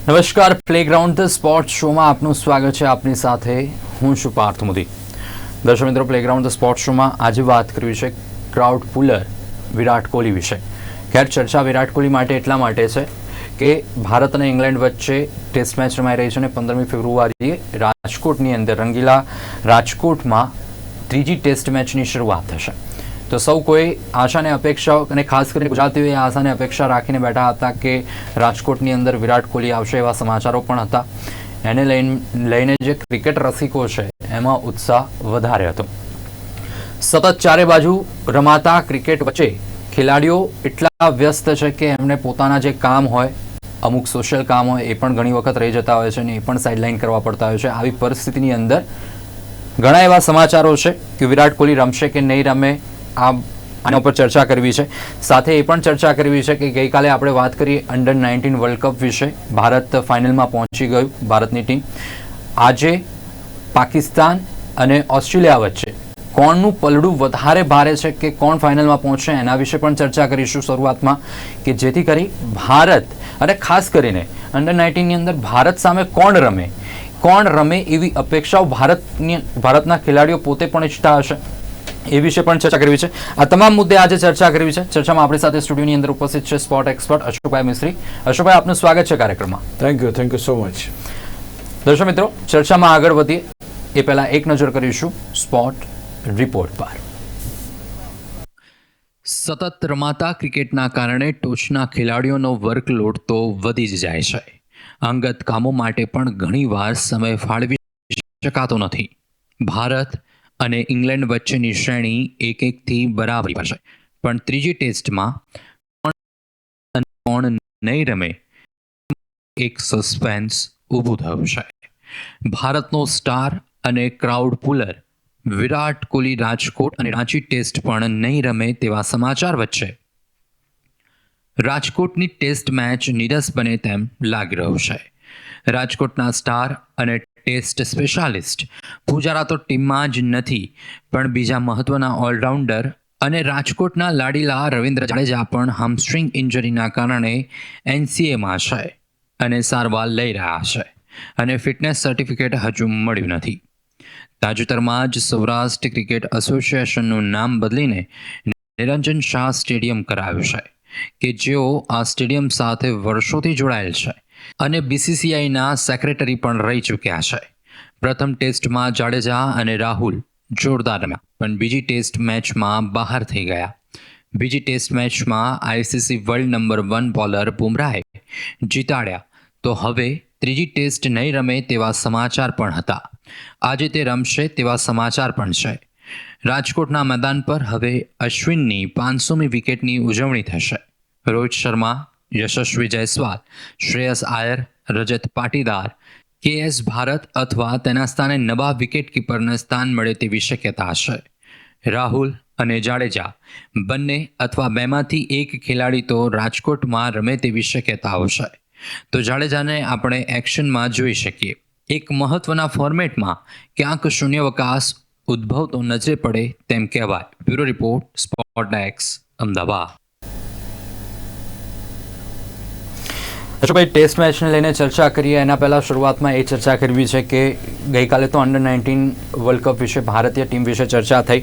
નમસ્કાર. Playground the sport શોમાં આપનું સ્વાગત છે. આપની સાથે હું છું પાર્થ મોદી. દર્શક મિત્રો પ્લેગ્રાઉન્ડ ધ સ્પોર્ટ શોમાં આજે વાત કરવી છે ક્રાઉડ પુલર વિરાટ કોહલી વિશે. ખેર ચર્ચા વિરાટ કોહલી માટે એટલા માટે છે કે ભારત અને ઇંગ્લેન્ડ વચ્ચે ટેસ્ટ મેચ રમાઈ રહી છે અને પંદરમી ફેબ્રુઆરીએ રાજકોટની અંદર રંગીલા રાજકોટમાં ત્રીજી ટેસ્ટ મેચની શરૂઆત થશે. તો સૌ કોઈ આશાને અપેક્ષાઓ અને ખાસ કરીને ગુજરાતીઓએ આશાને અપેક્ષા રાખીને બેઠા હતા કે રાજકોટની અંદર વિરાટ કોહલી આવશે એવા સમાચારો પણ હતા. એને લઈને જે ક્રિકેટ રસિકો છે, એમાં ઉત્સાહ વધારે હતો. સતત ચારે બાજુ રમાતા ક્રિકેટ વચ્ચે ખેલાડીઓ એટલા વ્યસ્ત છે કે એમને પોતાના જે કામ હોય, અમુક સોશિયલ કામ હોય, એ પણ ઘણી વખત રહી જતા હોય છે અને એ પણ સાઇડલાઇન કરવા પડતા હોય છે. આવી પરિસ્થિતિની અંદર ઘણા એવા સમાચારો છે કે વિરાટ કોહલી રમશે કે નહીં રમે આ આના ઉપર ચર્ચા કરવી છે. સાથે એ પણ ચર્ચા કરવી છે કે ગઈકાલે આપણે વાત કરીએ અંડર નાઇન્ટીન વર્લ્ડ કપ વિશે. ભારત ફાઇનલમાં પહોંચી ગયું ભારતની ટીમ આજે પાકિસ્તાન અને ઓસ્ટ્રેલિયા વચ્ચે. કોણનું પલડું વધારે ભારે છે કે કોણ ફાઇનલમાં પહોંચશે એના વિશે પણ ચર્ચા કરીશું શરૂઆતમાં કે જેથી કરી ભારત અને ખાસ કરીને અંડર નાઇન્ટીનની અંદર ભારત સામે કોણ રમે? કોણ રમે એવી અપેક્ષાઓ ભારતની ભારતના ખેલાડીઓ પોતે પણ ઈચ્છતા હશે? એ વિશે પણ ચર્ચા કરવી છે. આ તમામ મુદ્દે આજે ચર્ચા કરવી છે. ચર્ચામાં આપણી સાથે સ્ટુડિયોની અંદર ઉપસ્થિત છે સ્પોટ એક્સપર્ટ અશોકભાઈ મિસ્ત્રી. અશોકભાઈ આપનું સ્વાગત છે કાર્યક્રમમાં. Thank you thank you so much દર્શક મિત્રો ચર્ચામાં આગળ વધીએ. એ પહેલા એક નજર કરીશું સ્પોટ રિપોર્ટ પર. સતત રમાતા ક્રિકેટના કારણે ટોચના ખેલાડીઓનો વર્કલોડ તો વધી જ જાય છે. અંગત કામો માટે પણ ઘણીવાર સમય ફાળવી શકાતો નથી. ભારત અને ઇંગ્લેન્ડ વચ્ચેની શ્રેણી એક એકથી બરાબરી પર છે. પણ ત્રીજી ટેસ્ટમાં કોણ નહીં રમે એક સસ્પેન્સ ઊભું થયું છે. ભારતનો સ્ટાર અને ક્રાઉડ પુલર વિરાટ કોહલી રાજકોટ અને રાંચી ટેસ્ટ પણ નહીં રમે તેવા સમાચાર વચ્ચે. રાજકોટની ટેસ્ટ મેચ નીરસ બને તેમ લાગી રહ્યું છે. રાજકોટના સ્ટાર અને ટેસ્ટ સ્પેશિયાલિસ્ટ. પૂજારા તો ટીમમાં જ નથી, પણ બીજા મહત્વના ઓલરાઉન્ડર અને રાજકોટના લાડીલા રવિન્દ્ર જાડેજા પણ હામસ્ટ્રિંગ ઇન્જરીના કારણે એનસીએમાં છે અને સારવાર લઈ રહ્યા છે અને ફિટનેસ સર્ટિફિકેટ હજુ મળ્યું નથી. તાજેતરમાં જ સૌરાષ્ટ્ર ક્રિકેટ એસોસિએશનનું નામ બદલીને નિરંજન શાહ સ્ટેડિયમ કરાવ્યું છે, કે જેઓ આ સ્ટેડિયમ સાથે વર્ષોથી જોડાયેલ છે. અને બીસીસીઆઈના સેક્રેટરી પણ રહી ચૂક્યા છે. પ્રથમ ટેસ્ટમાં જાડેજા અને રાહુલ જોરદાર રમ્યા, પણ બીજી ટેસ્ટ મેચમાં બહાર થઈ ગયા. બીજી ટેસ્ટ મેચમાં ICC world number one bowler બુમરાહે જીતાડ્યા. તો હવે ત્રીજી ટેસ્ટ નહીં રમે તેવા સમાચાર પણ હતા. આજે તે રમશે તેવા સમાચાર પણ છે. રાજકોટના મેદાન પર હવે અશ્વિનની પાંચસોમી વિકેટની ઉજવણી થશે. રોહિત શર્મા યશસ્વી જયસ્વાલ, શ્રેયસ આયર, રજત પાટીદાર કે એસ ભારત અથવા તેના સ્થાને નવા વિકેટ કીપરને સ્થાન મળે તેવી શક્યતા છે રાહુલ અને જાડેજા બંને અથવા બેમાંથી એક ખેલાડી તો રાજકોટમાં રમે તેવી શક્યતાઓ છે. તો જાડેજાને આપણે એક્શનમાં જોઈ શકીએ. એક મહત્વના ફોર્મેટમાં ક્યાંક શૂન્યવકાશ ઉદ્ભવતો નજરે પડે તેમ કહેવાય. Bureau report spot X Ahmedabad. અશોકભાઈ ટેસ્ટ મેચને લઈને ચર્ચા કરીએ. એના પહેલાં શરૂઆતમાં એ ચર્ચા કરવી છે કે ગઈકાલે તો અંડર નાઇન્ટીન વર્લ્ડ કપ વિશે, ભારતીય ટીમ વિશે ચર્ચા થઈ.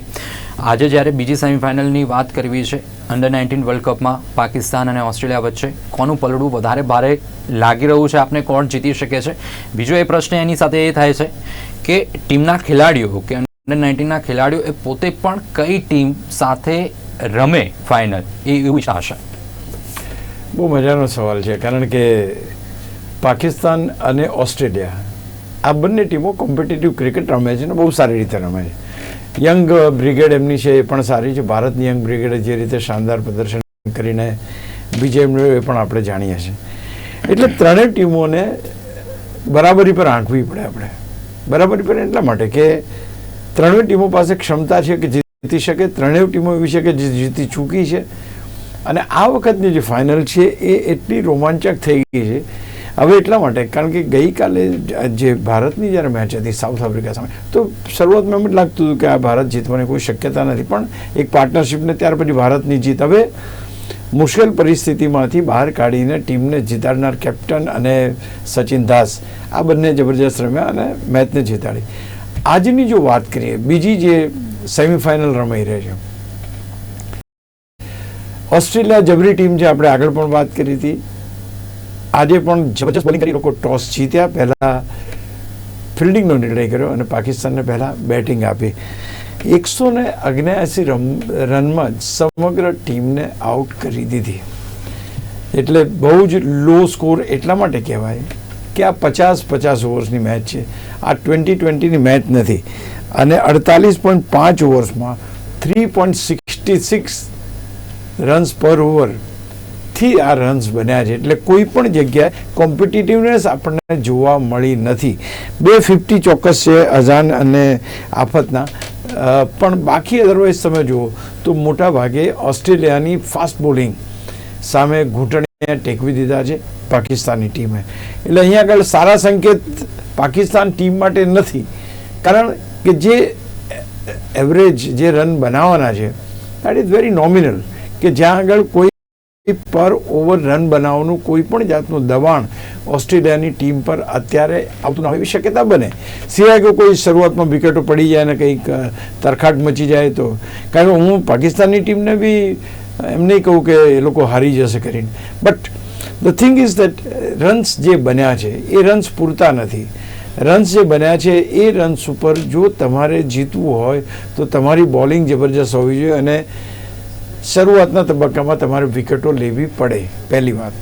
આજે જ્યારે બીજી સેમિફાઇનલની વાત કરવી છે અંડર નાઇન્ટીન વર્લ્ડ કપમાં પાકિસ્તાન અને ઓસ્ટ્રેલિયા વચ્ચે, કોનું પલડું વધારે ભારે લાગી રહ્યું છે? આપણે કોણ જીતી શકે છે? બીજો એ પ્રશ્ન એની સાથે એ થાય છે કે ટીમના ખેલાડીઓ, કે અંડર નાઇન્ટીનના ખેલાડીઓ એ પોતે પણ કઈ ટીમ સાથે રમે ફાઇનલ એ એવું ચાહશે બહુ મજાનો સવાલ છે, કારણ કે પાકિસ્તાન અને ઓસ્ટ્રેલિયા આ બંને ટીમો કોમ્પિટિટિવ ક્રિકેટ રમે છે અને બહુ સારી રીતે રમે છે. યંગ બ્રિગેડ એમની છે એ પણ સારી છે. ભારતની યંગ બ્રિગેડે જે રીતે શાનદાર પ્રદર્શન કરીને વિજય મેળવ્યો એ પણ આપણે જાણીએ છીએ. એટલે ત્રણેય ટીમોને બરાબરી પર આંકવી પડે આપણે. બરાબરી પર એટલા માટે કે ત્રણેય ટીમો પાસે ક્ષમતા છે કે જીતી શકે, ત્રણેય ટીમો એવી છે કે જે જીતી ચૂકી છે. અને આ વખતની જે ફાઇનલ છે, એ એટલી રોમાંચક થઈ ગઈ છે. હવે એટલા માટે, કારણ કે ગઈકાલે જે ભારતની જ્યારે મેચ હતી સાઉથ આફ્રિકા સામે, તો શરૂઆતમાં એમ જ લાગતું હતું કે આ ભારત જીતવાની કોઈ શક્યતા નથી. પણ એક પાર્ટનરશિપને ત્યાર પછી ભારતની જીત હવે મુશ્કેલ પરિસ્થિતિમાંથી બહાર કાઢીને ટીમને જીતાડનાર કેપ્ટન અને સચિન દાસ, આ બંને જબરજસ્ત રમ્યા અને મેચને જીતાડી. આજની જો વાત કરીએ, બીજી જે સેમિફાઇનલ રમાઈ રહી છે ઓસ્ટ્રેલિયા જબરી ટીમ છે આપણે આગળ પણ વાત કરી હતી, આજે પણ જબરજસ્ત બોલિંગ કરી, લોકો ટોસ જીત્યા. પહેલાં ફિલ્ડિંગનો નિર્ણય કર્યો અને પાકિસ્તાનને પહેલાં બેટિંગ આપી. એકસો ને રન રનમાં જ સમગ્ર ટીમને આઉટ કરી દીધી. એટલે બહુ જ લો સ્કોર એટલા માટે કહેવાય કે આ પચાસ પચાસ ઓવર્સની મેચ છે. આ ટ્વેન્ટી ટ્વેન્ટીની મેચ નથી. અને અડતાલીસ પોઈન્ટ પાંચ ઓવર્સમાં three point sixty six runs પર ઓવરથી આ રન્સ બન્યા છે. એટલે કોઈ પણ જગ્યાએ કોમ્પિટિટિવનેસ આપણને જોવા મળી નથી. બે ફિફ્ટી ચોક્કસ છે અઝાન અને આફતના. પણ બાકી અદરવાઇઝ તમે જુઓ તો મોટા ભાગે ઓસ્ટ્રેલિયાની ફાસ્ટ બોલિંગ સામે ઘૂંટણે ટેકવી દીધા છે પાકિસ્તાની ટીમે. એટલે અહીંયા આગળ સારા સંકેત પાકિસ્તાન ટીમ માટે નથી. કારણ કે જે એવરેજ જે રન બનાવવાના છે દેટ ઇઝ વેરી નોમિનલ કે જ્યાં આગળ કોઈ પર ઓવર રન બનાવવાનું કોઈ પણ જાતનું દબાણ ઓસ્ટ્રેલિયાની ટીમ પર અત્યારે આવતું ના હોય શક્યતા બને. સિવાય કે કોઈ શરૂઆતમાં વિકેટો પડી જાય ને કંઈક તરખાટ મચી જાય તો. કારણ કે હું પાકિસ્તાનની ટીમને બી એમ નહીં કહું કે એ લોકો હારી જશે કરીને. But the thing is that runs જે બન્યા છે, એ રન્સ પૂરતા નથી. રન્સ જે બન્યા છે, એ રન્સ ઉપર જો તમારે જીતવું હોય તો તમારી બોલિંગ જબરજસ્ત હોવી જોઈએ અને શરૂઆતના તબક્કામાં તમારે વિકેટો લેવી પડે, પહેલી વાત.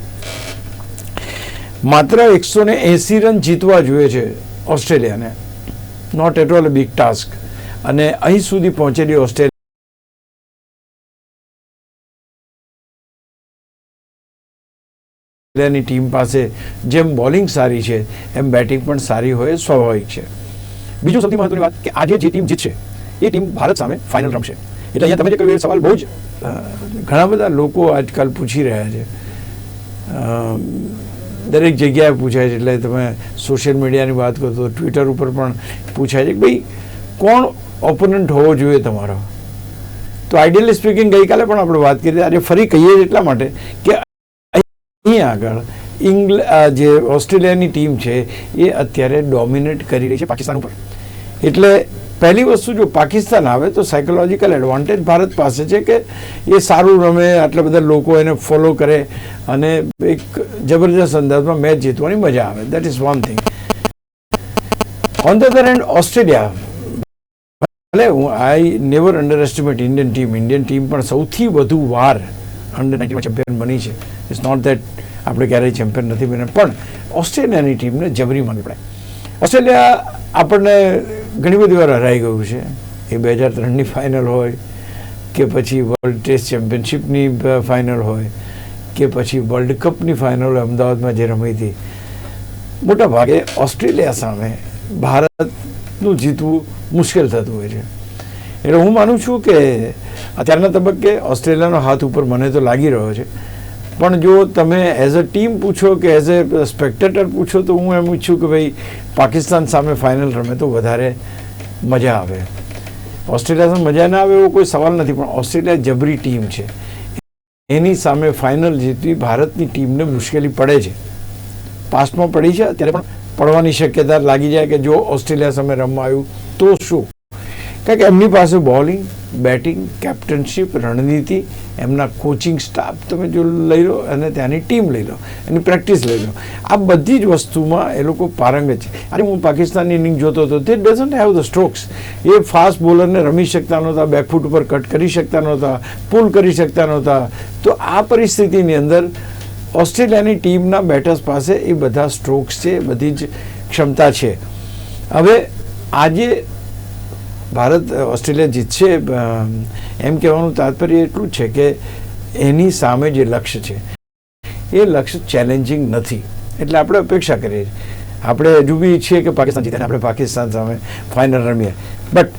માત્ર એકસો ને એંસી રન જીતવા જોઈએ છે ઓસ્ટ્રેલિયાને. Not at all big task અને અહીં સુધી પહોંચેલી ઓસ્ટ્રેલિયા ઓસ્ટ્રેલિયાની ટીમ પાસે જેમ બોલિંગ સારી છે, એમ બેટિંગ પણ સારી હોય સ્વાભાવિક છે. બીજું સૌથી મહત્વની વાત કે આજે જે ટીમ જીતશે, એ ટીમ ભારત સામે ફાઇનલ રમશે. એટલે અહીંયા તમે જે કહ્યું એ સવાલ બહુ જ ઘણા બધા લોકો આજકાલ પૂછી રહ્યા છે. દરેક જગ્યાએ પૂછાય છે, એટલે તમે સોશિયલ મીડિયાની વાત કરો તો ટ્વિટર ઉપર પણ પૂછાય છે કે ભાઈ, કોણ ઓપોનન્ટ હોવો જોઈએ તમારો? તો આઈડિયલી સ્પીકિંગ ગઈકાલે પણ આપણે વાત કરી, આજે ફરી કહીએ એટલા માટે કે અહીં આગળ ઇંગ્લ જે ઓસ્ટ્રેલિયાની ટીમ છે એ અત્યારે ડોમિનેટ કરી રહી છે પાકિસ્તાન ઉપર. એટલે પહેલી વસ્તુ જો પાકિસ્તાન આવે તો સાયકોલોજીકલ એડવાન્ટેજ ભારત પાસે છે કે એ સારું રમે, આટલા બધા લોકો એને ફોલો કરે અને એક જબરજસ્ત અંદાજમાં મેચ જીતવાની મજા આવે. That is one thing on the other end Australia ભલે હું I never underestimate Indian team Indian team પણ સૌથી વધુ વાર અંડર નાઇન્ટીમાં ચેમ્પિયન બની છે. ઇટ્સ નોટ દેટ આપણે ક્યારેય ચેમ્પિયન નથી બન્યા, પણ ઓસ્ટ્રેલિયાની ટીમને જબરી માનવી પડે ઓસ્ટ્રેલિયા આપણને ઘણી બધી વાર હરાઈ ગયું છે. એ બે હજાર ત્રણની ફાઇનલ હોય કે પછી વર્લ્ડ ટેસ્ટ ચેમ્પિયનશિપની ફાઇનલ હોય કે પછી વર્લ્ડ કપની ફાઇનલ હોય, અમદાવાદમાં જે રમી હતી. મોટા ભાગે ઓસ્ટ્રેલિયા સામે ભારતનું જીતવું મુશ્કેલ થતું હોય છે. એટલે હું માનું છું કે અત્યારના તબક્કે ઓસ્ટ્રેલિયાનો હાથ ઉપર મને તો લાગી રહ્યો છે. પણ જો તમે એઝ અ ટીમ પૂછો કે એઝ અ સ્પેક્ટેટર પૂછો, તો હું એમ ઈચ્છું કે ભાઈ, પાકિસ્તાન સામે ફાઇનલ રમે તો વધારે મજા આવે. ઓસ્ટ્રેલિયા સામે મજા ના આવે એવો કોઈ સવાલ નથી, પણ ઓસ્ટ્રેલિયા જબરી ટીમ છે. એની સામે ફાઇનલ જીતવી ભારતની ટીમને મુશ્કેલી પડે છે. પાસ્ટમાં પડી છે અત્યારે પણ પડવાની શક્યતા લાગી જાય કે જો ઓસ્ટ્રેલિયા સામે રમવા આવ્યું, તો શું? કારણ કે એમની પાસે બોલિંગ, બેટિંગ, કેપ્ટનશીપ, રણનીતિ, એમના કોચિંગ સ્ટાફ તમે જો લઈ લો અને ત્યાંની ટીમ લઈ લો, એની પ્રેક્ટિસ લઈ લો. આ બધી જ વસ્તુમાં એ લોકો પારંગત છે. અને હું પાકિસ્તાનની ઇનિંગ જોતો હતો, તે ડઝન્ટ હેવ ધ સ્ટ્રોક્સ એ ફાસ્ટ બોલરને રમી શકતા નહોતા બેકફૂટ ઉપર કટ કરી શકતા નહોતા પુલ કરી શકતા નહોતા. તો આ પરિસ્થિતિની અંદર ઓસ્ટ્રેલિયાની ટીમના બેટર્સ પાસે એ બધા સ્ટ્રોક્સ છે બધી જ ક્ષમતા છે. હવે આજે ભારત ઓસ્ટ્રેલિયા જીતશે એમ કહેવાનું તાત્પર્ય એટલું છે કે એની સામે જે લક્ષ્ય છે, એ લક્ષ્ય ચેલેન્જિંગ નથી. એટલે આપણે અપેક્ષા કરીએ આપણે હજુ બી ઈચ્છીએ કે પાકિસ્તાન જીતે આપણે પાકિસ્તાન સામે ફાઇનલ રમીએ. બટ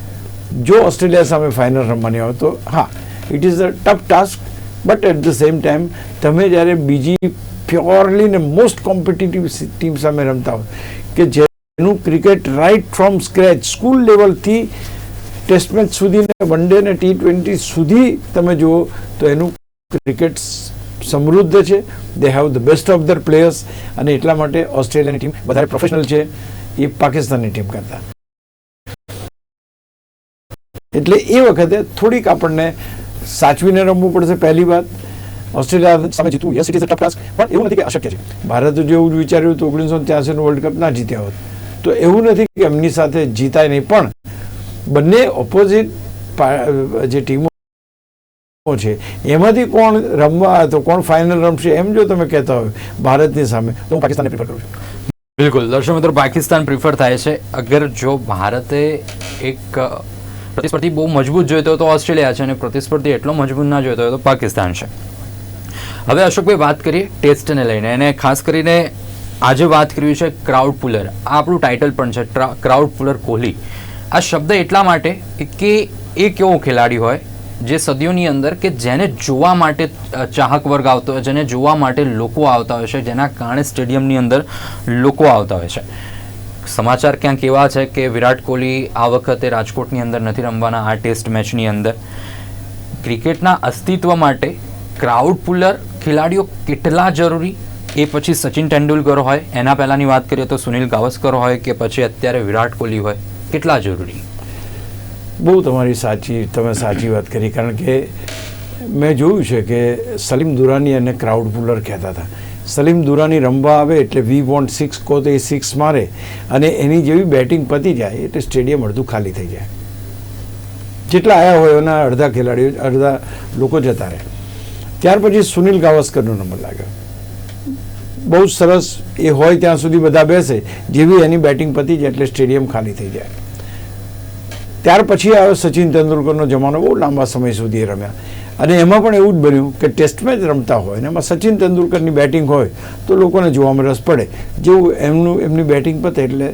જો ઓસ્ટ્રેલિયા સામે ફાઇનલ રમવાની હોય તો હા it is a tough task but at the same time તમે જ્યારે બીજી પ્યોરલી ને મોસ્ટ કોમ્પિટિટિવ ટીમ સામે રમતા હોય, કે જેનું cricket right from scratch school લેવલથી test match સુધી વન ડે ને ટી ટ્વેન્ટી સુધી તમે જુઓ તો એનું ક્રિકેટ સમૃદ્ધ છે. They have the best of their players અને એટલા માટે ઓસ્ટ્રેલિયાની ટીમ વધારે પ્રોફેશનલ છે. એ પાકિસ્તાનની ટીમ કરતા. એટલે એ વખતે થોડીક આપણને સાચવીને રમવું પડશે પહેલી વાત. ઓસ્ટ્રેલિયા સામે જીતવું yes it is a tough task પણ એવું નથી કે અશક્ય છે. ભારત જો એવું વિચાર્યું તો ઓગણીસો ત્યાસીનું વર્લ્ડ કપ ના જીત્યા હોત. તો એવું નથી કે એમની સાથે જીતાય નહીં, પણ બંને ઓપોઝિટ જે ટીમો છે, એમાંથી કોણ રમવા, તો કોણ ફાઇનલ રમશે એમ જો તમે કહેતા હોય, ભારતની સામે. તો હું પાકિસ્તાનને પ્રિફર કરું છું. બિલકુલ. દર્શક મિત્રો, પાકિસ્તાન પ્રિફર થાય છે. અગર જો ભારતે એક પ્રતિસ્પર્ધી બહુ મજબૂત જોઈતો હોય તો ઓસ્ટ્રેલિયા છે અને પ્રતિસ્પર્ધી એટલો મજબૂત ના જોઈતો હોય તો પાકિસ્તાન છે. હવે અશોકભાઈ વાત કરીએ ટેસ્ટને લઈને અને ખાસ કરીને આજે વાત કરવી છે ક્રાઉડ પુલર. આ આપણું ટાઇટલ પણ છે ક્રાઉડ પુલર કોહલી. આ શબ્દ એટલા માટે કે એ કેવો ખેલાડી હોય જે સદીઓની અંદર કે જેને જોવા માટે ચાહક વર્ગ આવતો હોય, જેને જોવા માટે લોકો આવતા હોય છે, જેના કારણે સ્ટેડિયમની અંદર લોકો આવતા હોય છે. સમાચાર ક્યાંક એવા છે કે વિરાટ કોહલી આ વખતે રાજકોટની અંદર નથી રમવાના, આ ટેસ્ટ મેચની અંદર. ક્રિકેટના અસ્તિત્વ માટે ક્રાઉડ પુલર ખેલાડીઓ કેટલા જરૂરી? એ પછી સચિન તેંડુલકર હોય. એના પહેલાંની વાત કરીએ તો સુનિલ ગાવસ્કર હોય કે પછી અત્યારે વિરાટ કોહલી હોય. કેટલા જરૂરી? બહુ તમારી સાચી, તમે સાચી વાત કરી. કારણ કે મેં જોયું છે કે સલીમ દુરાની અને ક્રાઉડ પુલર કહેતા હતા. સલીમ દુરાની રમવા આવે એટલે વી વોન્ટ સિક્સ કહો તો એ સિક્સ મારે. અને એની જેવી બેટિંગ પતી જાય, એટલે સ્ટેડિયમ અડધું ખાલી થઈ જાય. જેટલા આવ્યા હોય એના અડધા ખેલાડીઓ, અડધા લોકો જતા રહે. ત્યાર પછી સુનિલ ગાવસ્કરનો નંબર લાગ્યો. બહુ સરસ એ હોય ત્યાં સુધી બધા બેસે. જેવી એની બેટિંગ પતી જાય, એટલે સ્ટેડિયમ ખાલી થઈ જાય. ત્યાર પછી આવ્યો સચિન તેંડુલકરનો જમાનો બહુ લાંબા સમય સુધી રમ્યા. અને એમાં પણ એવું જ બન્યું કે ટેસ્ટ મેચ રમતા હોય અને એમાં સચિન તેંડુલકરની બેટિંગ હોય તો લોકોને જોવામાં રસ પડે. જેવું એમનું, એમની બેટિંગ પતે એટલે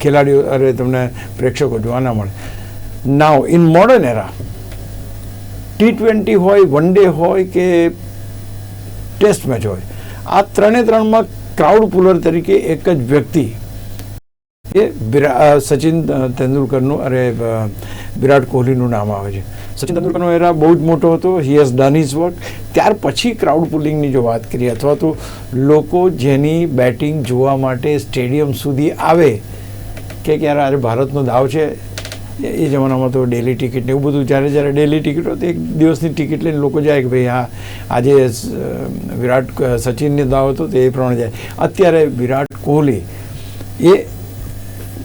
ખેલાડીઓ, અરે તમને પ્રેક્ષકો જોવા ના મળે. Now in modern era T twenty હોય વન ડે હોય કે ટેસ્ટ મેચ હોય, આ ત્રણે ત્રણમાં ક્રાઉડ પુલર તરીકે એક જ વ્યક્તિ એ સચિન તેંડુલકરનું અરે વિરાટ કોહલીનું નામ આવે છે. સચિન તેંડુલકરનો એરા બહુ જ મોટો હતો. He has done his work ત્યાર પછી ક્રાઉડ પુલિંગની જો વાત કરીએ અથવા તો લોકો જેની બેટિંગ જોવા માટે સ્ટેડિયમ સુધી આવે કે ક્યારે આજે ભારતનો દાવ છે, એ જમાનામાં તો ડેલી ટિકિટ ને એવું બધું જ્યારે જ્યારે ડેલી ટિકિટ હોય તો એક દિવસની ટિકિટ લઈને લોકો જાય કે ભાઈ, હા, આજે વિરાટ સચિનને દાવ હતો તો એ પ્રમાણે જાય. અત્યારે વિરાટ કોહલી એ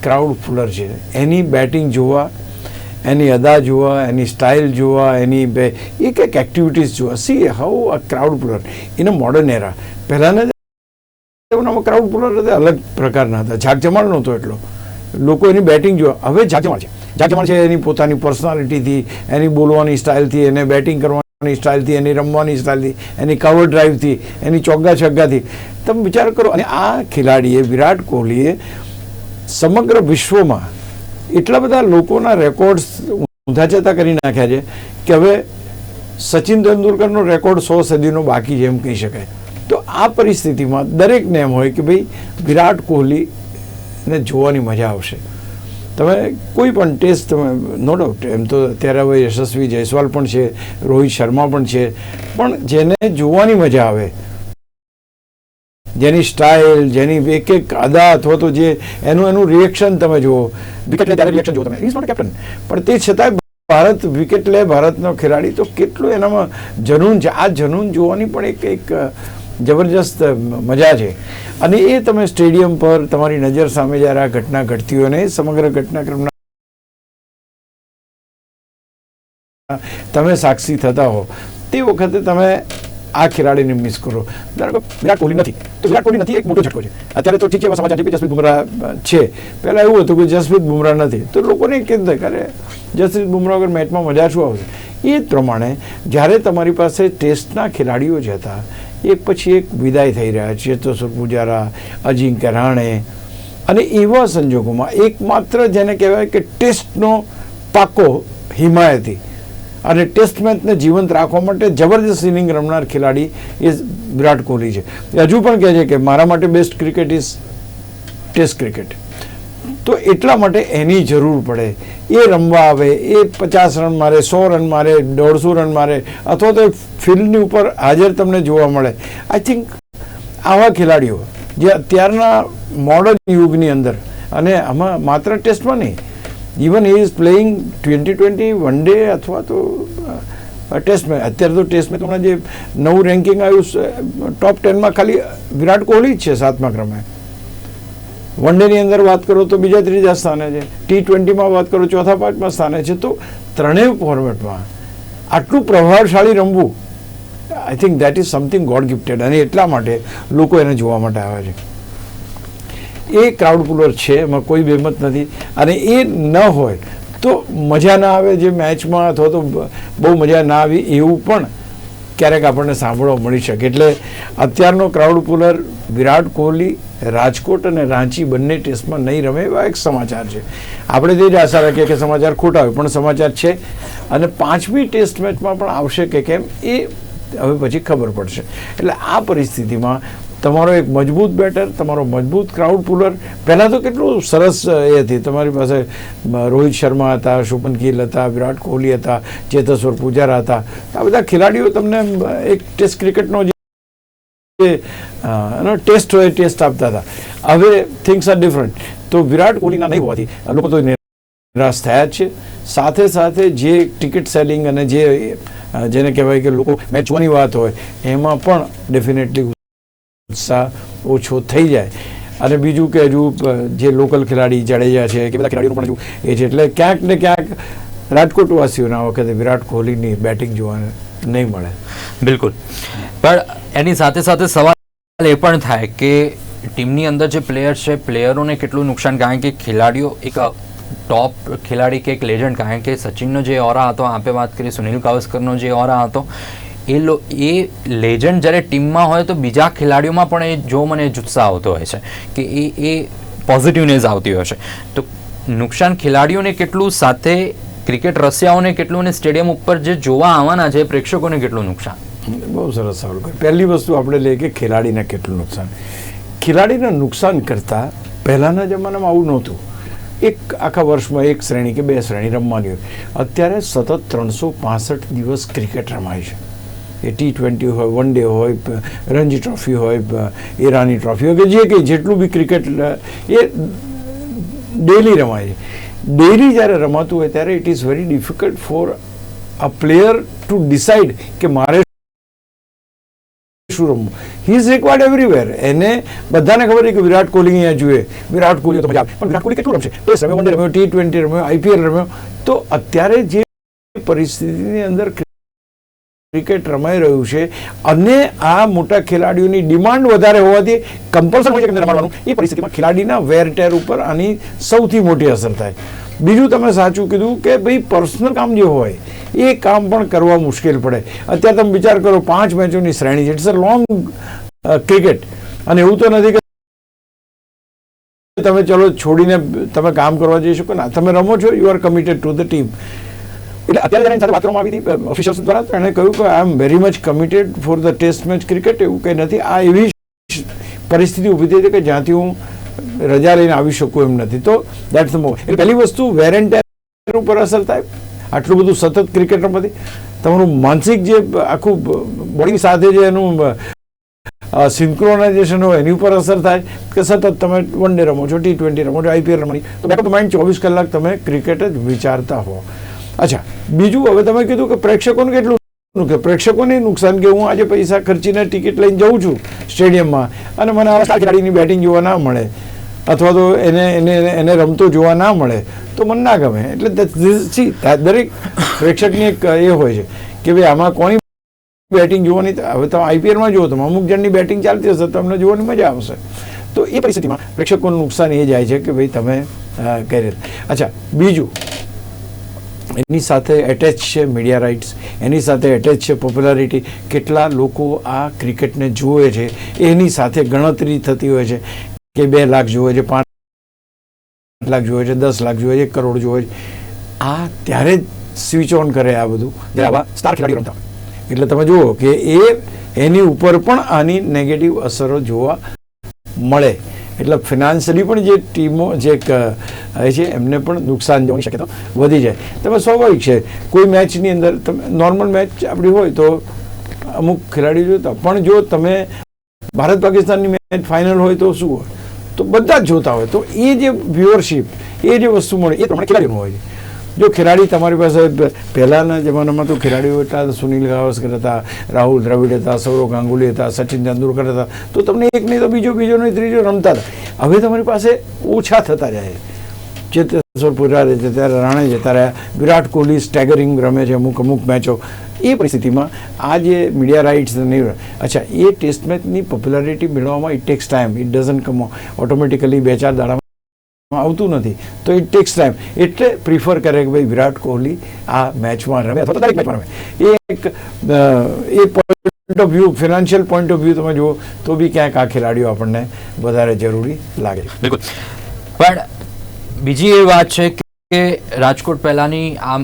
ક્રાઉડ ફુલર છે. એની બેટિંગ જોવા, એની અદા જોવા, એની સ્ટાઇલ જોવા, એની બે એ કંઈક એક્ટિવિટીઝ જોવા. See how a crowd puller a modern era પહેલાંના જમાનામાં ક્રાઉડ પુલર હતા, અલગ પ્રકારના હતા. ઝાકઝમાળ નહોતો એટલો. લોકો એની બેટિંગ જોવા. હવે ઝાકઝમાળ છે. ઝાકઝમાળ છે, એની પોતાની પર્સનાલિટીથી એની બોલવાની સ્ટાઇલથી એને બેટિંગ કરવાની સ્ટાઇલથી એની રમવાની સ્ટાઇલથી એની કવર ડ્રાઈવથી એની ચોગ્ગા છગ્ગાથી તમે વિચાર કરો, અને આ ખેલાડીએ વિરાટ કોહલીએ સમગ્ર વિશ્વમાં એટલા બધા લોકોના રેકોર્ડ્સ ઊંધા જતા કરી નાખ્યા છે કે હવે સચિન તેંડુલકરનો રેકોર્ડ સો સદીનો બાકી છે એમ કહી શકાય. તો આ પરિસ્થિતિમાં દરેકને એમ હોય કે ભાઈ, વિરાટ કોહલીને જોવાની મજા આવશે. તમે કોઈ પણ ટેસ્ટ તમે નો ડાઉટ એમ તો અત્યારે હવે યશસ્વી જયસ્વાલ પણ છે, રોહિત શર્મા પણ છે, પણ જેને જોવાની મજા આવે જેની સ્ટાઇલ જેની એક એક અદા અથવા તો જે એનું એનું રિએક્શન તમે જુઓ. વિકેટ લે રિએક્શન જુઓ તમે. ઇઝ નોટ કેપ્ટન પણ તે છતાંય ભારત વિકેટ લે ભારતનો ખેલાડી તો કેટલું એનામાં જનૂન છે. આ જનૂન જોવાની પણ એક એક જબરજસ્ત મજા છે. અને એ તમે સ્ટેડિયમ પર તમારી નજર સામે જ્યારે આ ઘટના ઘટતી હોય ને સમગ્ર ઘટનાક્રમના તમે સાક્ષી થતા હો. તે વખતે તમે આ ખેલાડીને મિસ કરો. ધારો કે વિરાટ કોહલી નથી. તો વિરાટ કોહલી નથી, એક મોટો ઝટકો છે. અત્યારે તો ઠીક છે એવા સમાચાર છે જસપ્રીત બુમરાહ છે. પહેલાં એવું હતું કે જસપ્રીત બુમરાહ નથી. તો લોકોને કેમ થાય કે અરે, જસપ્રીત બુમરાહ વગર મેચમાં મજા શું આવશે? એ પ્રમાણે જ્યારે તમારી પાસે ટેસ્ટના ખેલાડીઓ જ હતા, એક પછી એક વિદાય થઈ રહ્યા છે. ચેતેશ્વર પૂજારા, અજિંક્ય રાણે અને એવા સંજોગોમાં એકમાત્ર જેને કહેવાય કે ટેસ્ટનો પાકો હિમાયતી અને ટેસ્ટ મેચને જીવંત રાખવા માટે જબરદસ્ત ઇનિંગ રમનાર ખેલાડી એ વિરાટ કોહલી છે. હજુ પણ કહે છે કે મારા માટે best cricket is test cricket તો એટલા માટે એની જરૂર પડે. એ રમવા આવે, એ પચાસ રન મારે, સો રન મારે, દોઢસો રન મારે, અથવા તો ફિલ્ડની ઉપર હાજર તમને જોવા મળે. આઈ થિંક આવા ખેલાડીઓ જે અત્યારના મોડર્ન યુગની અંદર, અને આમાં માત્ર ટેસ્ટમાં નહીં even he is playing twenty twenty one day અથવા તો ટેસ્ટ મેચ અત્યારે તો ટેસ્ટ મેચ હમણાં જે નવું રેન્કિંગ આવ્યું ટોપ ટેનમાં ખાલી વિરાટ કોહલી જ છે સાતમા ક્રમે. વન ડેની અંદર વાત કરો તો બીજા ત્રીજા સ્થાને છે. ટી ટ્વેન્ટીમાં વાત કરો, ચોથા પાંચમા સ્થાને છે. તો ત્રણેય ફોર્મેટમાં આટલું પ્રભાવશાળી રમવું I think that is something god gifted અને એટલા માટે લોકો એને જોવા માટે આવે છે. એ ક્રાઉડ પુલર છે, એમાં કોઈ બેમત નથી. અને એ ન હોય તો મજા ના આવે જે મેચમાં અથવા તો બહુ મજા ના આવી એવું પણ ક્યારેક આપણને સાંભળવા મળી શકે. એટલે અત્યારનો ક્રાઉડ પુલર વિરાટ કોહલી, રાજકોટ અને રાંચી બંને ટેસ્ટમાં નહીં રમે એવા એક સમાચાર છે. આપણે તે જ આશા રાખીએ કે સમાચાર ખોટા હોય, પણ સમાચાર છે. અને પાંચમી ટેસ્ટ મેચમાં પણ આવશે કે કેમ એ હવે પછી ખબર પડશે. એટલે આ પરિસ્થિતિમાં તમારો એક મજબૂત બેટર, તમારો મજબૂત ક્રાઉડ પુલર પહેલાં તો કેટલું સરસ એ હતી. તમારી પાસે રોહિત શર્મા હતા, શુભન ગિલ હતા, વિરાટ કોહલી હતા ચેતેશ્વર પૂજારા હતા. આ બધા ખેલાડીઓ તમને એક ટેસ્ટ ક્રિકેટનો જે એનો ટેસ્ટ હોય ટેસ્ટ આપતા હતા. હવે થિંગ્સ આર ડિફરન્ટ તો વિરાટ કોહલીના નહીં હોવાથી લોકો તો નિરાશ થયા જ છે. સાથે સાથે જે ટિકિટ સેલિંગ અને જે જેને કહેવાય કે લોકો મેચ જોવાની વાત હોય, એમાં પણ ડેફિનેટલી ઉત્સાહ ઓછો થઈ જાય. અને બીજું કે હજુ જે લોકલ ખેલાડી જાડેજા છે કે બધા ખેલાડીઓ પણ હજુ એ છે. એટલે ક્યાંક ને ક્યાંક રાજકોટવાસીઓના વખતે વિરાટ કોહલીની બેટિંગ જોવાને નહીં મળે. બિલકુલ. પણ એની સાથે સાથે સવાલ એ પણ થાય કે ટીમની અંદર જે પ્લેયર છે પ્લેયરોને કેટલું નુકસાન? કારણ કે ખેલાડીઓ એક ટોપ ખેલાડી કે એક લેજન્ડ કારણ કે સચિનનો જે ઓરા હતો, આપે વાત કરી, સુનિલ ગાવસ્કરનો જે ઓરા હતો એ લો, એ લેજન્ડ જ્યારે ટીમમાં હોય તો બીજા ખેલાડીઓમાં પણ એ જો મને જુસ્સા આવતો હોય છે કે એ એ પોઝિટિવનેસ આવતી હોય છે. તો નુકસાન ખેલાડીઓને કેટલું, સાથે ક્રિકેટ રસિયાઓને કેટલું અને સ્ટેડિયમ ઉપર જે જોવા આવવાના છે પ્રેક્ષકોને કેટલું નુકસાન? બહુ સરસ સવાલ પહેલી વસ્તુ આપણે લઈએ કે ખેલાડીને કેટલું નુકસાન. ખેલાડીને નુકસાન કરતાં પહેલાંના જમાનામાં આવું નહોતું. એક આખા વર્ષમાં એક શ્રેણી કે બે શ્રેણી રમવાની હોય. અત્યારે સતત ત્રણસો દિવસ ક્રિકેટ રમાય છે. એ ટી ટ્વેન્ટી હોય વન ડે હોય રણજી ટ્રોફી હોય ઈરાની ટ્રોફી હોય, કે જે કંઈ, જેટલું બી ક્રિકેટ એ ડેલી રમાય છે. ડેલી જ્યારે રમાતું હોય ત્યારે it is very difficult for a player to decide કે મારે શું રમવું. હી ઇઝ રિક્વાર્ડ એવરીવેર એને બધાને ખબર છે કે વિરાટ કોહલી અહીંયા જોઈએ વિરાટ કોહલી તો મજા. પણ વિરાટ કોહલી કેટલું રમશે? ટેસ્ટ રમ્યો વન ટી ટ્વેન્ટી રમ્યો આઈપીએલ રમ્યો. તો અત્યારે જે પરિસ્થિતિની અંદર ક્રિકેટ રમાઈ રહ્યું છે અને આ મોટા ખેલાડીઓની ડિમાન્ડ વધારે હોવાથી કમ્પલસરી હોય છે રમાડવાનું. એ પરિસ્થિતિમાં ખેલાડીના વેર ટેર ઉપર આની સૌથી મોટી અસર થાય. બીજું તમે સાચું કીધું કે ભાઈ પર્સનલ કામ જે હોય, એ કામ પણ કરવા મુશ્કેલ પડે. અત્યારે તમે વિચાર કરો, પાંચ મેચોની શ્રેણી છે. ઇટ્સ અ લોંગ ક્રિકેટ અને એવું તો નથી કે તમે ચલો છોડીને તમે કામ કરવા જઈ શકો. ના, તમે રમો છો you are committed to the team એટલે અત્યારે એની સાથે વાત કરવામાં આવી હતી ઓફિશિયલ્સ દ્વારા, તો એણે કહ્યું કે I am very much committed for the test match cricket એવું કંઈ નથી. આ એવી પરિસ્થિતિ ઊભી થઈ છે કે જ્યાંથી હું રજા લઈને આવી શકું એમ નથી. તો દેટ્સ ધ એટલે પહેલી વસ્તુ વેર એન્ડ ટેર ઉપર અસર થાય. આટલું બધું સતત ક્રિકેટ રમવાથી. તમારું માનસિક જે આખું બોડી સાથે જે એનું સિન્ક્રોનાઇઝેશન હોય, એની ઉપર અસર થાય કે સતત તમે વન ડે રમો છો ટી ટ્વેન્ટી રમો છો આઈપીએલ રમો તો બેક ઓફ માઇન્ડ ચોવીસ કલાક તમે ક્રિકેટ જ વિચારતા હો. અચ્છા, બીજું હવે તમે કીધું કે પ્રેક્ષકોને કેટલું કે પ્રેક્ષકોને નુકસાન કે હું આજે પૈસા ખર્ચીને ટિકિટ લઈને જઉં છું સ્ટેડિયમમાં અને મને આ ખેલાડીની બેટિંગ જોવા ના મળે અથવા તો એને એને એને રમતો જોવા ના મળે, તો મને ના ગમે. એટલે that દરેક પ્રેક્ષકની એક એ હોય છે કે ભાઈ આમાં કોની બેટિંગ જોવાની હવે તમે આઈપીએલમાં જુઓ તમે અમુક જણની બેટિંગ ચાલતી હશે, તમને જોવાની મજા આવશે. તો એ પરિસ્થિતિમાં પ્રેક્ષકોનું નુકસાન એ જાય છે કે ભાઈ તમે કરી અચ્છા, બીજું એની સાથે એટેચ છે મીડિયા રાઇટ્સ એની સાથે એટેચ છે પોપ્યુલારિટી કેટલા લોકો આ ક્રિકેટને જુએ છે, એની સાથે ગણતરી થતી હોય છે. કે બે લાખ જુએ છે, પાંચ લાખ જુએ છે, દસ લાખ જુએ છે કરોડ જુએ છે. આ ત્યારે જ સ્વિચ ઓન કરે આ બધું. જ્યારે આવા સ્ટાર ખેલાડીઓ રમતા એટલે તમે જુઓ કે એ એની ઉપર પણ આની નેગેટિવ અસરો જોવા મળે. એટલે ફિનાન્શિયલી પણ જે ટીમો, જે છે, એમને પણ નુકસાન જવાની શક્યતા વધી જાય. તમે સ્વાભાવિક છે, કોઈ મેચની અંદર તમે નોર્મલ મેચ આપણી હોય તો અમુક ખેલાડી જોતા પણ જો તમે ભારત પાકિસ્તાનની મેચ ફાઇનલ હોય તો શું હોય? તો બધા જ જોતા હોય. તો એ જે વ્યુઅરશીપ એ જે વસ્તુ મળે, એ પ્રમાણે ખેલાડીનું હોય છે. જો ખેલાડી તમારી પાસે પહેલાના જમાનામાં તો ખેલાડીઓ હતા, સુનિલ ગાવસ્કર હતા રાહુલ દ્રવિડ હતા સૌરવ ગાંગુલી હતા સચિન તેંડુલકર હતા તો તમને એક નહીં તો બીજો બીજો નહીં ત્રીજો રમતા હતા. હવે તમારી પાસે ઓછા થતા જાય ચેતેશ્વર પુજારે છે ત્યારે રાણે જતા રહ્યા વિરાટ કોહલી સ્ટેગરિંગ રમે છે અમુક અમુક મેચો. એ પરિસ્થિતિમાં આ જે મીડિયા રાઇટ્સ નહીં અચ્છા એ ટેસ્ટ મેચની પોપ્યુલારિટી મેળવવામાં it takes time. It doesn't come automatically બે ચાર દાડામાં આવતું નથી. તો ઇટ ટેક્સ ટાઈમ એટલે પ્રિફર કરે કે ભાઈ વિરાટ કોહલી આ મેચમાં રમે અથવા દરેક મેચમાં રમે. એ એક એ point of view financial point of view તમે જુઓ, તો બી ક્યાંક આ ખેલાડીઓ આપણને વધારે જરૂરી લાગે પણ બીજી એ વાત છે કે રાજકોટ પહેલાની આ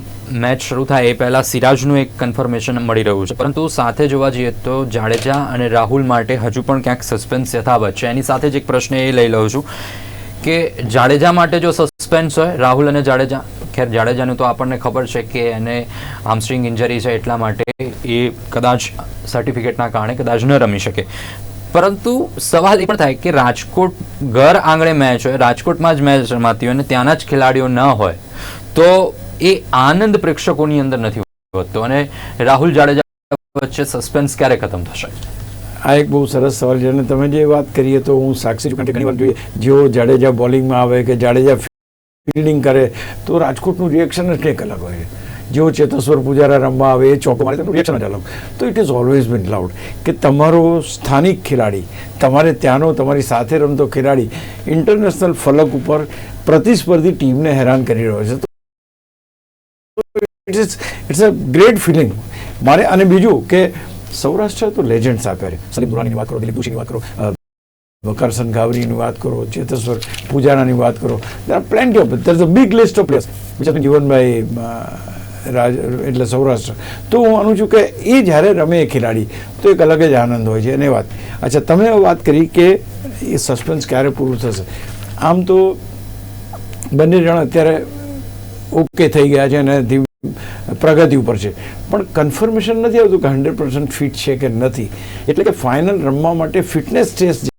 મેચ શરૂ થાય એ પહેલા સિરાજનું એક કન્ફર્મેશન મળી રહ્યું છે. પરંતુ સાથે જોવા જઈએ તો જાડેજા અને રાહુલ માટે હજુ પણ ક્યાંક સસ્પેન્સ યથાવત છે. એની સાથે જ એક પ્રશ્ન એ લઈ લઉં છું. કે જાડેજા માટે જો સસ્પેન્સ હોય, રાહુલ અને જાડેજા, ખેર જાડેજાનું તો આપણને ખબર છે કે એને આર્મસ્ટ્રિંગ ઇન્જરી છે એટલા માટે એ કદાચ સર્ટિફિકેટના કારણે કદાચ ન રમી શકે. પરંતુ સવાલ એ પણ થાય કે રાજકોટ ઘર આંગણે મેચ હોય, રાજકોટમાં જ મેચ રમાતી હોય અને ત્યાંના જ ખેલાડીઓ ન હોય, તો એ આનંદ પ્રેક્ષકોની અંદર નથી વધતો અને રાહુલ જાડેજા વચ્ચે સસ્પેન્સ ક્યારે ખતમ થશે? આ એક બહુ સરસ સવાલ છે. અને તમે જે વાત કરીએ તો હું સાક્ષી છું ઘણી વાર જોઈએ જેઓ જાડેજા બોલિંગમાં આવે કે જાડેજા ફિલ્ડિંગ કરે તો રાજકોટનું રિએક્શન જ કંઈક અલગ હોય. છે જેઓ ચેતેશ્વર પૂજારા રમવા આવે એ ચોકો મારે રિએક્શન જ અલગ. તો it is always been loud કે તમારો સ્થાનિક ખેલાડી તમારે ત્યાંનો તમારી સાથે રમતો ખેલાડી ઇન્ટરનેશનલ ફલક ઉપર પ્રતિસ્પર્ધી ટીમને હેરાન કરી રહ્યો છે. It's it's a great feeling મારે અને બીજું કે સૌરાષ્ટ્ર તો લેજન્ડ્સ આપ્યા છે. સલીમ દુરાનીની વાત કરો દિલીપ જોશીની વાત કરો વકાર સંઘાવરીની વાત કરો ચેતેશ્વર પૂજારાની વાત કરો. There are plenty of there is a big list of been given uh, Raj એટલે સૌરાષ્ટ્ર. તો હું માનું છું કે એ જ્યારે રમે એ ખેલાડી તો એક અલગ જ આનંદ હોય છે. એને વાત અચ્છા તમે વાત કરી કે એ સસ્પેન્સ ક્યારે પૂરું થશે? આમ તો બંને જણ અત્યારે ઓકે થઈ ગયા છે અને પ્રગતિ ઉપર છે. પણ કન્ફર્મેશન નથી આવતું કે હંડ્રેડ પર્સન્ટ ફિટ છે કે નથી. એટલે કે ફાઇનલ રમવા માટે ફિટનેસ ટેસ્ટ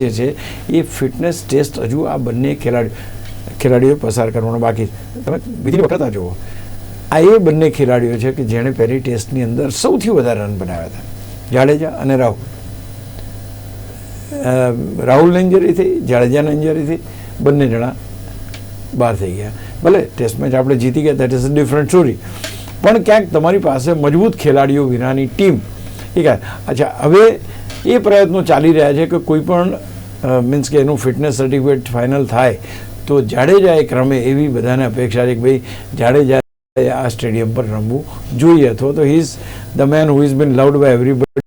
જે છે, એ ફિટનેસ ટેસ્ટ હજુ આ બંને ખેલાડી, ખેલાડીઓ પસાર કરવાનો બાકી તમે બીજી વખત આ જુઓ. આ એ બંને ખેલાડીઓ છે કે જેણે પહેલી ટેસ્ટની અંદર સૌથી વધારે રન બનાવ્યા હતા. જાડેજા અને રાહુલ. રાહુલને ઇન્જરી થઈ, જાડેજાને ઇન્જરી થઈ, બંને જણા બહાર થઈ ગયા. ભલે ટેસ્ટ મેચ આપણે જીતી ગયા that is a different story પણ ક્યાંક તમારી પાસે મજબૂત ખેલાડીઓ વિનાની ટીમ ઠીક અચ્છા, હવે એ પ્રયત્નો ચાલી રહ્યા છે કે કોઈ પણ મીન્સ કે એનું ફિટનેસ સર્ટિફિકેટ ફાઇનલ થાય, તો જાડેજા એક રમે એવી બધાને અપેક્ષા છે કે ભાઈ જાડેજા આ સ્ટેડિયમ પર રમવું જોઈએ અથવા તો he is the man who is been loved by everybody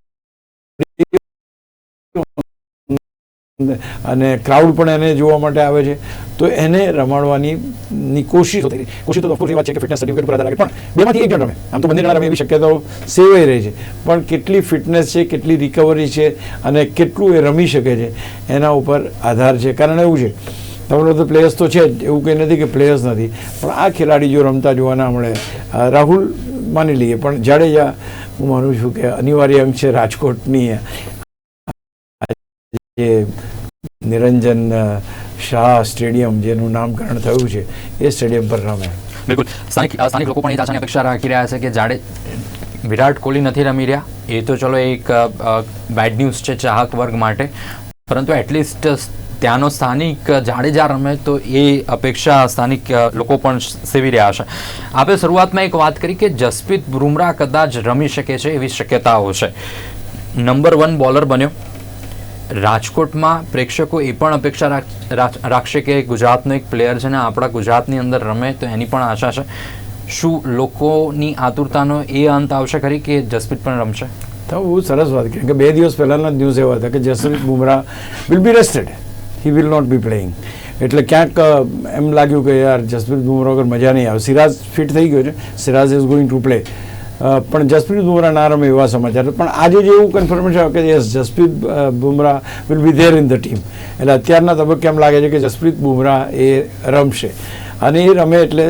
અને ક્રાઉડ પણ એને જોવા માટે આવે છે. તો એને રમાડવાની કોશિશ થઈ. કોશિશ તો ઓફકોર્સ એ વાત છે કે ફિટનેસ સર્ટિફિકેટ પર આધાર રાખે. પણ બેમાંથી એક જણ રમે. આમ તો બંને જણા રમે એવી શક્યતાઓ સેવાઈ રહી છે. પણ કેટલી ફિટનેસ છે, કેટલી રિકવરી છે અને કેટલું એ રમી શકે છે, એના ઉપર આધાર છે. કારણ એવું છે, તમારો તો પ્લેયર્સ તો છે જ. એવું કંઈ નથી કે પ્લેયર્સ નથી. પણ આ ખેલાડી જો રમતા જોવાના મળે રાહુલ માની લઈએ. પણ જાડેજા, હું માનું છું કે અનિવાર્ય અંગ છે રાજકોટની જે નિરંજન શાહ સ્ટેડિયમ જેનું નામકરણ થયું છે, એ સ્ટેડિયમ પર રમે. બિલકુલ. સ્થાનિક લોકો પણ એ જ અપેક્ષા રાખી રહ્યા છે કે જાડે વિરાટ કોહલી નથી રમી રહ્યા. એ તો ચલો એક બેડ ન્યૂઝ છે ચાહક વર્ગ માટે. પરંતુ એટલીસ્ટ ત્યાંનો સ્થાનિક જાડેજા રમે તો એ અપેક્ષા સ્થાનિક લોકો પણ સેવી રહ્યા છે. આપણે શરૂઆતમાં એક વાત કરી કે જસપ્રીત બુમરાહ કદાચ રમી શકે છે એવી શક્યતાઓ છે. નંબર વન બોલર બન્યો. રાજકોટમાં પ્રેક્ષકો એ પણ અપેક્ષા રાખ- રાખ- રાખશે કે ગુજરાતનો એક પ્લેયર છે ને આપણા ગુજરાતની અંદર રમે તો એની પણ આશા છે. શું લોકોની આતુરતાનો એ અંત આવશે ખરી કે જસપ્રીત પણ રમશે? તો બહુ સરસ વાત કરી કે બે દિવસ પહેલાંના જ ન્યૂઝ એવા હતા કે Jasprit Bumrah will be rested he will not be playing એટલે ક્યાંક એમ લાગ્યું કે યાર જસપ્રીત બુમરાહ વગર મજા નહીં આવે. સિરાજ ફિટ થઈ ગયો છે. Siraj is going to play પણ જસપ્રીત બુમરાહ ના રમે એવા સમાચાર. પણ આજે જે એવું કન્ફર્મેશન આવ્યું કે yes, Jasprit Bumrah will be there in the team એટલે અત્યારના તબક્કે એમ લાગે છે કે જસપ્રીત બુમરાહ એ રમશે. અને એ રમે એટલે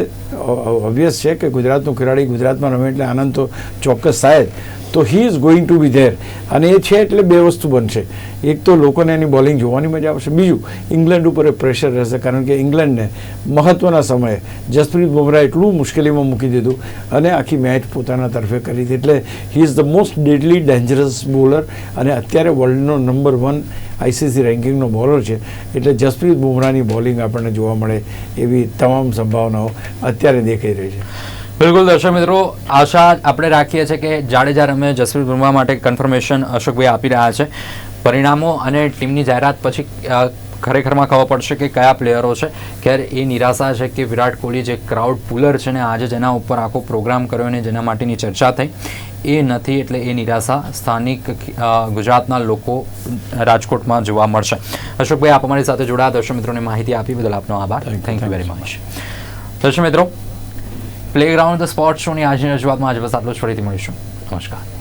ઓબ્વિયસ છે કે ગુજરાતનું ખેલાડી ગુજરાતમાં રમે એટલે આનંદ તો ચોક્કસ થાય જ. તો he is going to be there અને એ છે એટલે બે વસ્તુ બનશે. એક તો લોકોને એની બોલિંગ જોવાની મજા આવશે. બીજું ઇંગ્લેન્ડ ઉપર પ્રેશર રહેશે કારણ કે ઇંગ્લેન્ડને મહત્ત્વના સમયે જસપ્રીત બુમરાહ એટલું મુશ્કેલીમાં મૂકી દીધું અને આખી મેચ પોતાના તરફે કરી દીધી. એટલે he is the most deadly dangerous bowler અને અત્યારે વર્લ્ડનો નંબર વન આઈસીસી રેન્કિંગનો બોલર છે. એટલે જસપ્રીત બુમરાહની બોલિંગ આપણને જોવા મળે એવી તમામ સંભાવનાઓ અત્યારે દેખાઈ રહી છે. બિલકુલ દર્શક મિત્રો આશા આપણે રાખીએ છીએ કે જાડેજા રમે જસપ્રીત બુમરાહ માટે કન્ફર્મેશન અશોકભાઈ આપી રહ્યા છે. પરિણામો અને ટીમની જાહેરાત પછી ખરેખરમાં ખબર પડશે કે કયા પ્લેયરો છે. ખેર એ નિરાશા છે કે વિરાટ કોહલી જે ક્રાઉડ પુલર છે ને આજે જેના ઉપર આખો પ્રોગ્રામ કર્યો અને જેના માટેની ચર્ચા થઈ એ નથી એટલે એ નિરાશા સ્થાનિક ગુજરાતના લોકો રાજકોટમાં જોવા મળશે. અશોકભાઈ આપ અમારી સાથે જોડાયા. દર્શક મિત્રોને માહિતી આપી બદલ આપનો આભાર. થેન્ક યુ વેરી મચ દર્શક મિત્રો પ્લેગ્રાઉન્ડ ધ સ્પોર્ટ શોની આજની રજૂઆતમાં આજે બસ આટલું જ ફરીથી મળીશું નમસ્કાર